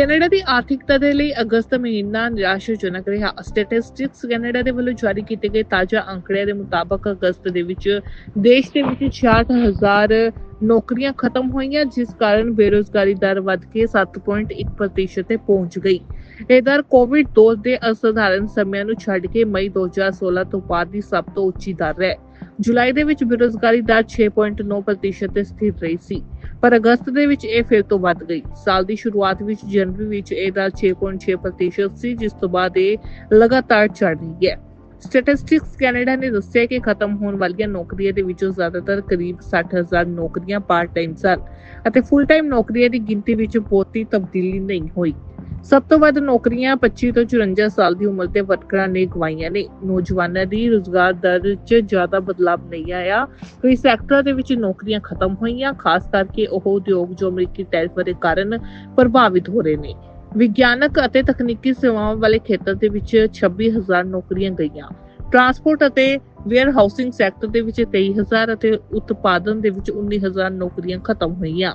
Canada ਦੀ ਆਰਥਿਕਤਾ ਦੇ ਲਈ ਅਗਸਤ ਮਹੀਨਾ ਨਿਰਾਸ਼ਾਜਨਕ ਰਿਹਾ। ਸਟੈਟਿਸਟਿਕਸ ਕੈਨੇਡਾ ਦੇ ਵੱਲੋਂ ਜਾਰੀ ਕੀਤੇ ਗਏ ਤਾਜ਼ਾ ਅੰਕੜਿਆਂ ਦੇ ਮੁਤਾਬਕ ਅਗਸਤ ਦੇ ਵਿੱਚ ਦੇਸ਼ ਦੇ ਵਿੱਚ 66000 ਨੌਕਰੀਆਂ ਖਤਮ ਹੋਈਆਂ, ਜਿਸ ਕਾਰਨ ਬੇਰੋਜ਼ਗਾਰੀ ਦਰ ਵੱਧ ਕੇ 7.1% ਤੇ ਪਹੁੰਚ ਗਈ। ਇਹ ਦਰ ਕੋਵਿਡ ਦੋ ਦੇ ਅਸਧਾਰਨ ਸਮਿਆਂ ਨੂੰ ਛੱਡ ਕੇ ਮਈ 2016 ਤੋਂ ਬਾਅਦ ਦੀ ਸਭ ਤੋਂ ਉੱਚੀ ਦਰ ਹੈ। ਜੁਲਾਈ ਦੇ ਵਿੱਚ ਬੇਰੋਜ਼ਗਾਰੀ ਦਰ 6.9% ਤੇ ਸਥਿਰ ਰਹੀ ਸੀ। ਪਰ ਅਗਸਤ ਦੇ ਵਿੱਚ ਇਹ ਫਿਰ ਤੋਂ ਵੱਧ ਗਈ। ਸਾਲ ਦੀ ਸ਼ੁਰੂਆਤ ਵਿੱਚ ਜਨਵਰੀ ਵਿੱਚ ਇਹ ਦਰ 6.6% ਸੀ, ਜਿਸ ਤੋਂ ਬਾਅਦ ਇਹ ਲਗਾਤਾਰ ਚੜ ਰਹੀ ਹੈ। ਸਟੈਟਿਸਟਿਕਸ ਕੈਨੇਡਾ ਨੇ ਦੱਸਿਆ ਕਿ ਖਤਮ ਹੋਣ ਵਾਲੀਆਂ ਨੌਕਰੀਆਂ ਦੇ ਵਿੱਚੋਂ ਜ਼ਿਆਦਾਤਰ ਕਰੀਬ 60000 ਨੌਕਰੀਆਂ ਪਾਰਟ ਟਾਈਮ ਸਨ ਅਤੇ ਫੁੱਲ ਟਾਈਮ ਨੌਕਰੀਆਂ ਦੀ ਗਿਣਤੀ ਵਿੱਚ ਬਹੁਤੀ ਤਬਦੀਲੀ ਨਹੀਂ ਹੋਈ। ਸਭ ਤੋਂ ਵੱਧ ਨੌਕਰੀਆਂ 25 ਤੋਂ 54 ਸਾਲ ਦੀ ਉਮਰ ਦੇ ਵਰਕਰਾਂ ਨੇ ਗਵਾਈਆਂ ਨੇ। ਨੌਜਵਾਨਾਂ ਦੀ ਰੁਜ਼ਗਾਰ ਦਰ 'ਚ ਜ਼ਿਆਦਾ ਬਦਲਾਅ ਨਹੀਂ ਆਇਆ। ਕਈ ਸੈਕਟਰਾਂ ਦੇ ਵਿੱਚ ਨੌਕਰੀਆਂ ਖਤਮ ਹੋਈਆਂ, ਖਾਸ ਕਰਕੇ ਉਹ ਉਦਯੋਗ ਜੋ ਅਮਰੀਕੀ ਟੈਰਿਫ ਦੇ ਕਾਰਨ ਪ੍ਰਭਾਵਿਤ ਹੋ ਰਹੇ ਨੇ। ਵਿਗਿਆਨਕ ਅਤੇ ਤਕਨੀਕੀ ਸੇਵਾਵਾਂ ਵਾਲੇ ਖੇਤਰ ਦੇ ਵਿੱਚ 26000 ਨੌਕਰੀਆਂ ਗਈਆਂ। ਟਰਾਂਸਪੋਰਟ ਅਤੇ ਵੇਅਰ ਹਾਊਸਿੰਗ ਸੈਕਟਰ ਦੇ ਵਿੱਚ 23000 ਅਤੇ ਉਤਪਾਦਨ ਦੇ ਵਿੱਚ 19000 ਨੌਕਰੀਆਂ ਖਤਮ ਹੋਈਆਂ।